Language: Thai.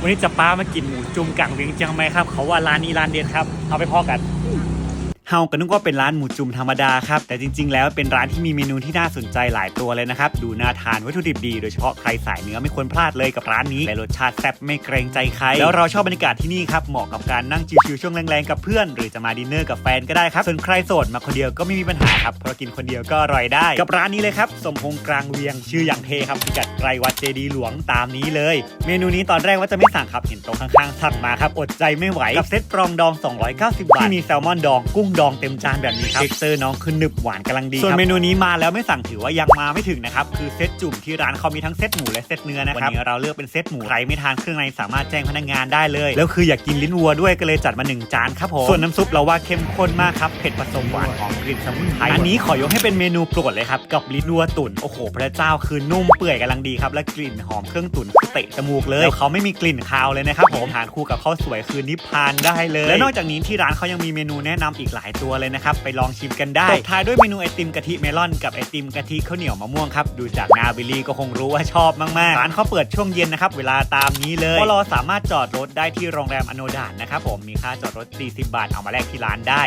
วันนี้จะป้ามากินหมูจุ่มกังเวียงเจียงไหมครับ เขาว่าร้านนี้ร้านเด็ดครับ เอาไปพอกัน เฮาก็นึกว่าเป็นร้านหมูจุ่มธรรมดาครับแต่จริง ๆ แล้วเป็นร้านที่มีเมนูที่น่าสนใจหลายตัวเลยนะครับดูน่าทานวัตถุดิบดีโดยเฉพาะใครสายเนื้อไม่ควรพลาดเลยกับร้านนี้และรสชาติแซ่บไม่เกรงใจใครแล้วเราชอบบรรยากาศที่นี่ครับเหมาะกับการนั่งชิวๆช่วงแรงๆกับเพื่อน หรือจะมาดินเนอร์กับแฟนก็ได้ครับส่วนใครโสดมาคนเดียวก็ไม่มีปัญหาครับเพราะกินคนเดียวก็อร่อยได้ กับร้านนี้เลยครับสมพงษ์กลางเวียง ชื่ออย่างเทครับพิกัดไกลวัดเจดีหลวงตามนี้เลย เมนูนี้ตอนแรกว่าจะไม่สั่งครับเห็นโต๊ะข้างๆสั่งมาครับอดใจไม่ไหวกับเซตปรองดอง 290 บาทที่มีแซลมอนดองกุ้งดองเต็มจานแบบนี้ครับเท็กเซอร์น้องคือหนึบหวานกำลังดีส่วนเมนูนี้มาแล้วไม่สั่งถือว่ายังมาไม่ถึงนะครับคือเซตจุ่มที่ร้านเขามีทั้งเซตหมูและเซตเนื้อนะครับวันนี้เราเลือกเป็นเซตหมูใครไม่ทานเครื่องในสามารถแจ้งพนักงานได้เลย แล้วคืออยากกินลิ้นวัวด้วยก็เลยจัดมาหนึ่งจานครับผมส่วนน้ำซุปเราว่าเข้มข้นมากครับเผ็ดผสมหวานหอมกลิ่นสมุนไพรอันนี้ขอยกให้เป็นเมนูโปรดเลยครับกับลิ้นวัวตุ๋นโอ้โห พระเจ้าคือนุ่มเปื่อยกำลังดีครับและกลิ่นหอมเครื่องตุ๋นคือเตะจมูกเลยแล้วเขาไม่มีกลิ่นคาวเลยนะครับผมทานคู่กับข้าวสวยคือนิพพานได้เลย และนอกจากนี้ที่ร้านเขายังมีเมนูแนะนำอีกหลายตัวเลยนะครับ ไปลองชิมกันได้ตบท้ายด้วยเมนูไอติมกะทิเมลอนกับไอติมกะทิข้าวเหนียวมะม่วงครับ ดูจากนาบิลี่ก็คงรู้ว่าชอบมากๆ ร้านเขาเปิดช่วงเย็นนะครับ เวลาตามนี้เลยพอรอสามารถจอดรถได้ที่โรงแรมอโนดานนะครับผม มีค่าจอดรถ 40 บาท เอามาแลกที่ร้านได้